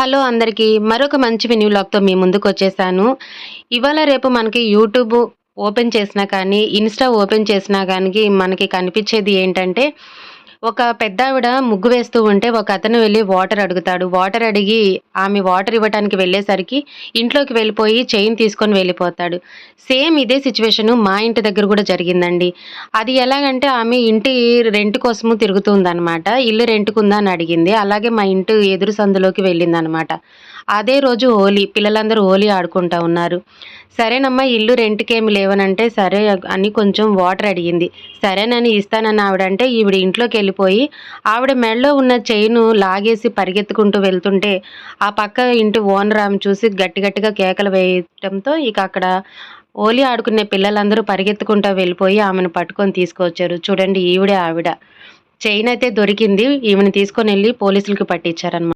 Hello అందరికీ. మరొక మంచి మెన్యూ లాగ్తో మీ ముందుకు వచ్చేసాను. ఇవాళ రేపు మనకి యూట్యూబ్ ఓపెన్ చేసినా కానీ ఇన్స్టా ఓపెన్ చేసినా కానీ మనకి కనిపించేది ఏంటంటే ఒక పెద్ద ఆవిడ ముగ్గు వేస్తూ ఉంటే ఒక అతను వెళ్ళి వాటర్ అడుగుతాడు. వాటర్ అడిగి ఆమె వాటర్ ఇవ్వడానికి వెళ్ళేసరికి ఇంట్లోకి వెళ్ళిపోయి చైన్ తీసుకొని వెళ్ళిపోతాడు. సేమ్ ఇదే సిచ్యువేషన్ మా ఇంటి దగ్గర కూడా జరిగిందండి. అది ఎలాగంటే ఆమె ఇంటి రెంట్ కోసము తిరుగుతుందనమాట ఇల్లు రెంట్కుందా అని అడిగింది. అలాగే మా ఇంటి ఎదురు సందులోకి వెళ్ళిందనమాట అదే రోజు హోలీ పిల్లలందరూ హోలీ ఆడుకుంటా ఉన్నారు. సరేనమ్మా ఇల్లు రెంట్కి ఏమి లేవనంటే సరే అని కొంచెం వాటర్ అడిగింది. సరేనని ఇస్తానని ఆవిడంటే ఈవిడ ఇంట్లోకి వెళ్ళి వెళ్ళిపోయి ఆవిడ మెడలో ఉన్న చైను లాగేసి పరిగెత్తుకుంటూ వెళ్తుంటే ఆ పక్క ఇంటి ఓనర్ ఆమె చూసి గట్టి గట్టిగా కేకలు వేయటంతో ఇక అక్కడ ఓలి ఆడుకునే పిల్లలందరూ పరిగెత్తుకుంటూ వెళ్ళిపోయి ఆమెను పట్టుకొని తీసుకొచ్చారు చూడండి ఈవిడే ఆవిడ. చైన్ అయితే దొరికింది. ఈమెను తీసుకొని వెళ్ళి పోలీసులకి పట్టించారనమాట